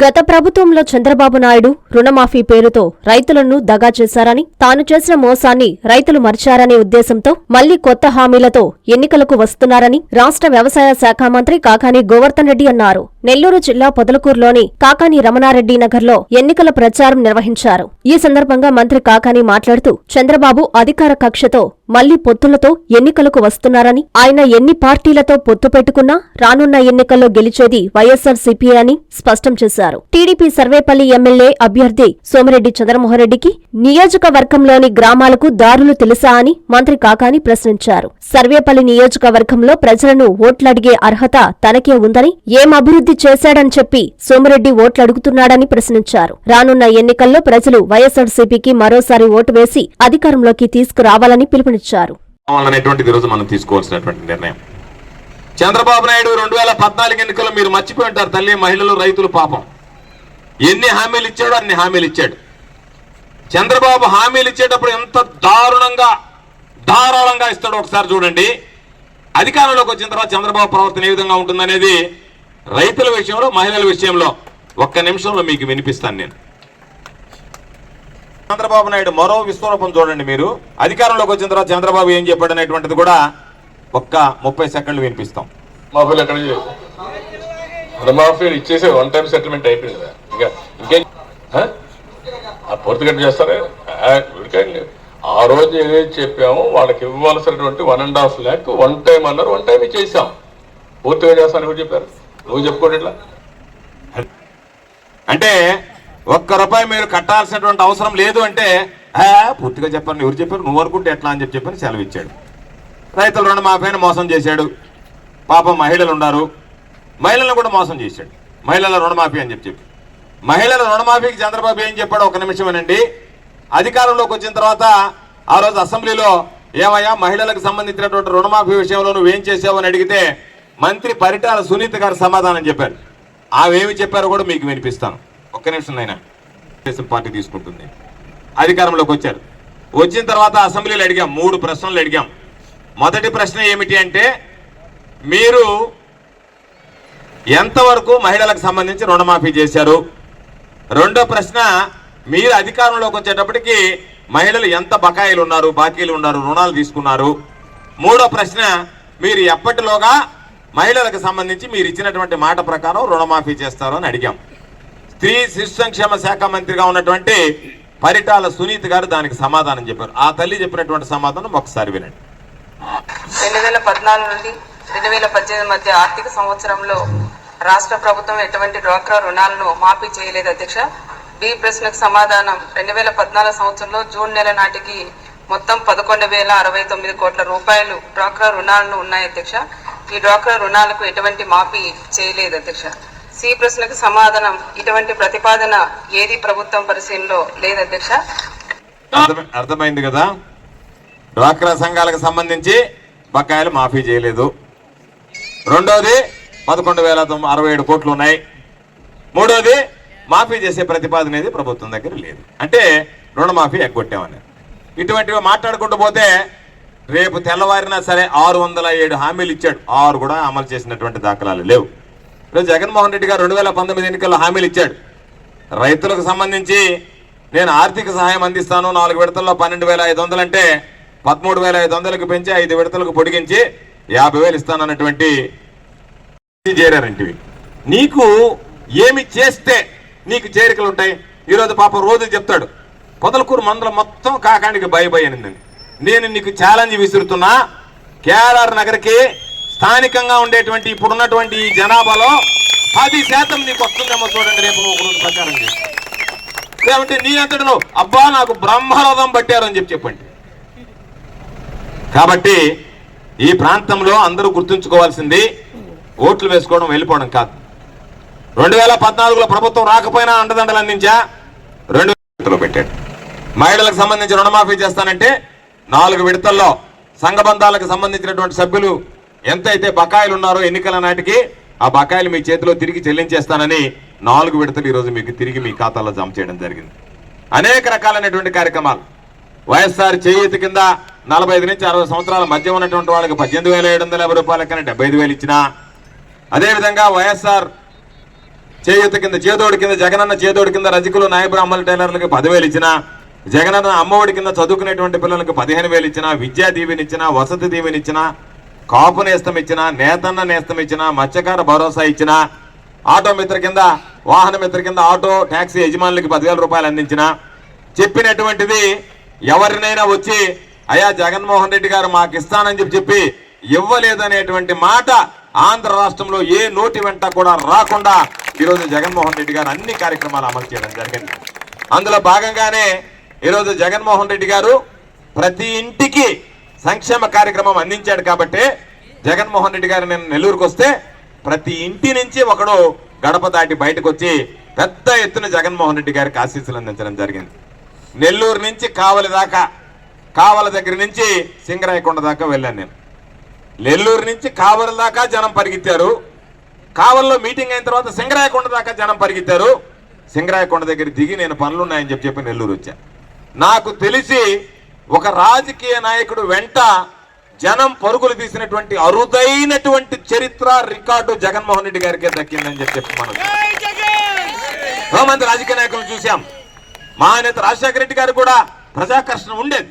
గత ప్రభుత్వంలో చంద్రబాబు నాయుడు రుణమాఫీ పేరుతో రైతులను దగా చేశారని తాను చేసిన మోసాన్ని రైతులు మర్చారనే ఉద్దేశంతో మళ్ళీ కొత్త హామీలతో ఎన్నికలకు వస్తున్నారని రాష్ట్ర వ్యవసాయ శాఖ మంత్రి కాకాని గోవర్ధన్ రెడ్డి అన్నారు. నెల్లూరు జిల్లా పొదలకూరులోని కాకాని రమణారెడ్డి నగర్లో ఎన్నికల ప్రచారం నిర్వహించారు. ఈ సందర్భంగా మంత్రి కాకాని మాట్లాడుతూ చంద్రబాబు అధికార కక్షతో మళ్ళీ పొత్తులతో ఎన్నికలకు వస్తున్నారని ఆయన ఎన్ని పార్టీలతో పొత్తు పెట్టుకున్నా రానున్న ఎన్నికల్లో గెలిచేది వైఎస్సార్ సిపి అని స్పష్టం చేశారు. టీడీపీ సర్వేపల్లి ఎమ్మెల్యే అభ్యర్థి సోమిరెడ్డి చంద్రమోహన్రెడ్డికి నియోజకవర్గంలోని గ్రామాలకు దారులు తెలుసా అని మంత్రి కాకాని ప్రశ్నించారు. సర్వేపల్లి నియోజకవర్గంలో ప్రజలను ఓట్లడిగే అర్హత తనకే ఉందని ఏం అభివృద్ధి చేశాడని చెప్పి సోమిరెడ్డి ఓట్లడుగుతున్నాడని ప్రశ్నించారు. రానున్న ఎన్నికల్లో ప్రజలు వైఎస్సార్సీపీకి మరోసారి ఓటు వేసి అధికారంలోకి తీసుకురావాలని పిలుపునిచ్చారు. అనేటువంటిది మనం తీసుకోవాల్సినటువంటి నిర్ణయం. చంద్రబాబు నాయుడు రెండు వేల పద్నాలుగు ఎన్నికల్లో మీరు మర్చిపోయి ఉంటారు తల్లి మహిళలు రైతులు పాపం. ఎన్ని హామీలు ఇచ్చాడో అన్ని హామీలు ఇచ్చాడు. చంద్రబాబు హామీలు ఇచ్చేటప్పుడు ఎంత దారుణంగా ధారాళంగా ఇస్తాడో ఒకసారి చూడండి. అధికారంలోకి వచ్చిన తర్వాత చంద్రబాబు ప్రవర్తన ఏ విధంగా ఉంటుందనేది రైతుల విషయంలో మహిళల విషయంలో ఒక్క నిమిషంలో మీకు వినిపిస్తాను నేను. చంద్రబాబు నాయుడు మరో విశ్వరూపం చూడండి మీరు. అధికారంలోకి వచ్చిన తర్వాత చంద్రబాబు ఏం చెప్పాడు అనేటువంటిది కూడా ఒక్క ముప్పై సెకండ్లు వినిపిస్తాం. మాఫీలు ఎక్కడ చేయవు రుణమాఫీలు ఇచ్చేసే వన్ టైం సెటిల్మెంట్ అయిపోయింది ఇంకా ఇంకేం ఆ? చేస్తారే? రోజు ఏదైతే చెప్పామో వాళ్ళకి ఇవ్వాల్సినటువంటి one and half lakh one time అన్నారు వన్ టైం ఇచ్చేసాం. పూర్తిగా చేస్తాను ఎవరు చెప్పారు? నువ్వు చెప్పుకోండి ఇట్లా. అంటే ఒక్క రూపాయి మీరు కట్టాల్సినటువంటి అవసరం లేదు అంటే పూర్తిగా చెప్పాను ఎవరు చెప్పారు? నువ్వు అనుకుంటే ఎట్లా? అని చెప్పి చెప్పని సెలవు ఇచ్చాడు రైతులు రుణమాఫీని మోసం చేశాడు. పాపం మహిళలు ఉన్నారు. మహిళలను కూడా మోసం చేశాడు. మహిళల రుణమాఫీ అని చెప్పి చెప్పి. మహిళల రుణమాఫీకి చంద్రబాబు ఏం చెప్పాడు ఒక నిమిషమేనండి అధికారంలోకి వచ్చిన తర్వాత ఆ రోజు అసెంబ్లీలో ఏమయ్యా మహిళలకు సంబంధించినటువంటి రుణమాఫీ విషయంలో నువ్వేం చేసావు అని అడిగితే మంత్రి పరిటాల సునీత గారు సమాధానం చెప్పారు. ఆమెమి చెప్పారో కూడా మీకు వినిపిస్తాను. ఒక్క నిమిషం నైనా తెలుగుదేశం పార్టీ తీసుకుంటుంది. అధికారంలోకి వచ్చారు. వచ్చిన తర్వాత అసెంబ్లీలో అడిగాం మూడు ప్రశ్నలు అడిగాం. మొదటి ప్రశ్న ఏమిటి అంటే మీరు ఎంతవరకు మహిళలకు సంబంధించి రుణమాఫీ చేశారు? రెండో ప్రశ్న మీరు అధికారంలోకి వచ్చేటప్పటికి మహిళలు ఎంత బకాయిలు ఉన్నారు బాకీలు ఉన్నారు రుణాలు తీసుకున్నారు? మూడో ప్రశ్న మీరు ఎప్పటిలోగా మహిళలకు సంబంధించి మీరు ఇచ్చినటువంటి మాట ప్రకారం రుణమాఫీ చేస్తారు అని అడిగాం. స్త్రీ శిశు సంక్షేమ శాఖ మంత్రిగా ఉన్నటువంటి పరిటాల సునీత్ గారు దానికి సమాధానం చెప్పారు. ఆ తల్లి చెప్పినటువంటి సమాధానం ఒకసారి వినండి. రెండు వేల పద్నాలుగు నుండి రెండు వేల పద్దెనిమిది మధ్య ఆర్థిక సంవత్సరంలో రాష్ట్ర ప్రభుత్వం ఎటువంటి డ్వాక్రా రుణాలను మాఫీ చేయలేదు అధ్యక్ష. బి ప్రశ్నకు సమాధానం రెండు వేల పద్నాలుగు సంవత్సరంలో జూన్ నెల నాటికి మొత్తం పదకొండు వేల అరవై తొమ్మిది కోట్ల రూపాయలు డ్వాక్రా రుణాలను ఉన్నాయి అధ్యక్ష. ఈ డ్వాక్రా రుణాలకు ఎటువంటి మాఫీ చేయలేదు అధ్యక్ష. సి ప్రశ్నకు సమాధానం ఇటువంటి ప్రతిపాదన ఏది ప్రభుత్వం పరిశీలనలో లేదధ్యక్ష అర్థమై- అర్థమైంది కదా? డ్వాక్రా సంఘాలకు సంబంధించి బకాయిలు మాఫీ చేయలేదు. రెండోది పదకొండు వేల తొమ్మిది అరవై ఏడు కోట్లు ఉన్నాయి. మూడోది మాఫీ చేసే ప్రతిపాదన అనేది ప్రభుత్వం దగ్గర లేదు. అంటే రుణమాఫీ ఎగ్గొట్టామని. ఇటువంటివి మాట్లాడుకుంటూ పోతే రేపు తెల్లవారినా సరే ఆరు వందల ఏడు హామీలు ఇచ్చాడు. ఆరు కూడా అమలు చేసినటువంటి దాఖలాలు లేవు. ఈరోజు జగన్మోహన్ రెడ్డి గారు రెండు వేల పంతొమ్మిది ఎన్నికల్లో హామీలు ఇచ్చాడు. రైతులకు సంబంధించి నేను ఆర్థిక సహాయం అందిస్తాను. నాలుగు విడతల్లో పన్నెండు వేల ఐదు వందలు అంటే పదమూడు వేల ఐదు వందలకు పెంచి ఐదు విడతలకు పొడిగించి యాభై వేలు ఇస్తానన్నటువంటి చేరారంటివి. నీకు ఏమి చేస్తే నీకు చేరికలు ఉంటాయి? ఈరోజు పాప రోజు చెప్తాడు. పొదలకూరు మండలం మొత్తం కాకానికి భయభయనిందని నేను నీకు ఛాలెంజ్ విసురుతున్నా. కేఆర్ఆర్ నగర్కి స్థానికంగా ఉండేటువంటి ఇప్పుడున్నటువంటి ఈ జనాభాలో పది శాతం నీకు వస్తుందేమో చూడండి రేపు నువ్వు ఒకరోజు ప్రచారం చేసి లేకుంటే నీ అంతటి నువ్వు అబ్బా నాకు బ్రహ్మరథం పట్టారు అని చెప్పి చెప్పండి. కాబట్టి ఈ ప్రాంతంలో అందరూ గుర్తుంచుకోవాల్సింది ఓట్లు వేసుకోవడం వెళ్ళిపోవడం కాదు. రెండు వేల పద్నాలుగులో ప్రభుత్వం రాకపోయినా అండదండలు అందించా రెండు విడతలో పెట్టాడు. మహిళలకు సంబంధించి రుణమాఫీ చేస్తానంటే నాలుగు విడతల్లో సంఘబంధాలకు సంబంధించినటువంటి సభ్యులు ఎంతైతే బకాయిలు ఉన్నారో ఎన్నికల నాటికి ఆ బకాయిలు మీ చేతిలో తిరిగి చెల్లించేస్తానని నాలుగు విడతలు ఈరోజు మీకు తిరిగి మీ ఖాతాలో జమ చేయడం జరిగింది. అనేక రకాలైనటువంటి కార్యక్రమాలు. వైఎస్ఆర్ చేయూత కింద నలభై ఐదు నుంచి అరవై సంవత్సరాల మధ్య ఉన్నటువంటి వాళ్ళకి పద్దెనిమిది వేల ఏడు వందల యాభై రూపాయల కన్నా డెబ్బై ఐదు వేలు ఇచ్చినా అదేవిధంగా వైఎస్ఆర్ చేయూత కింద చేదోడు కింద జగనన్న చేదోడు కింద రజకులు నాయబ్రాహ్మణ టైలర్లకు పదివేలు ఇచ్చినా జగనన్న అమ్మఒడి కింద చదువుకునేటువంటి పిల్లలకు పదిహేను వేలు ఇచ్చినా విద్యా దీవెనిచ్చిన వసతి దీవెనిచ్చిన కాపు నేస్తం ఇచ్చినా నేతన్న నేస్తం ఇచ్చినా మత్స్యకార భరోసా ఇచ్చినా ఆటో మిత్ర కింద వాహన మిత్ర కింద ఆటో ట్యాక్సీ యజమానులకి పదివేల రూపాయలు అందించిన చెప్పినటువంటిది ఎవరినైనా వచ్చి అయ్యా జగన్మోహన్ రెడ్డి గారు మాకు ఇస్తానని చెప్పి చెప్పి ఇవ్వలేదనేటువంటి మాట ఆంధ్ర రాష్ట్రంలో ఏ నోటి వెంట కూడా రాకుండా ఈరోజు జగన్మోహన్ రెడ్డి గారు అన్ని కార్యక్రమాలు అమలు చేయడం జరిగింది. అందులో భాగంగానే ఈరోజు జగన్మోహన్ రెడ్డి గారు ప్రతి ఇంటికి సంక్షేమ కార్యక్రమం అందించాడు కాబట్టి జగన్మోహన్ రెడ్డి గారు నేను నెల్లూరుకు వస్తే ప్రతి ఇంటి నుంచి ఒకడు గడప దాటి బయటకు వచ్చి పెద్ద ఎత్తున జగన్మోహన్ రెడ్డి గారికి ఆశీస్సులు అందించడం జరిగింది. నెల్లూరు నుంచి కావలి దాకా కావల దగ్గర నుంచి సింగరాయకొండ దాకా వెళ్ళాను నేను. నెల్లూరు నుంచి కావలి దాకా జనం పరిగెత్తారు. కావల్లో మీటింగ్ అయిన తర్వాత సింగరాయకొండ దాకా జనం పరిగెత్తారు. సింగరాయకొండ దగ్గర దిగి నేను పనులున్నాయని చెప్పి చెప్పి నెల్లూరు వచ్చా. నాకు తెలిసి ఒక రాజకీయ నాయకుడు వెంట జనం పరుగులు తీసినటువంటి అరుదైనటువంటి చరిత్ర రికార్డు జగన్మోహన్ రెడ్డి గారికే దక్కిందని చెప్పి చెప్పి మనం మంది రాజకీయ నాయకులను చూశాం. మహానేత రాజశేఖర రెడ్డి గారు కూడా ప్రజాకర్షణ ఉండేది.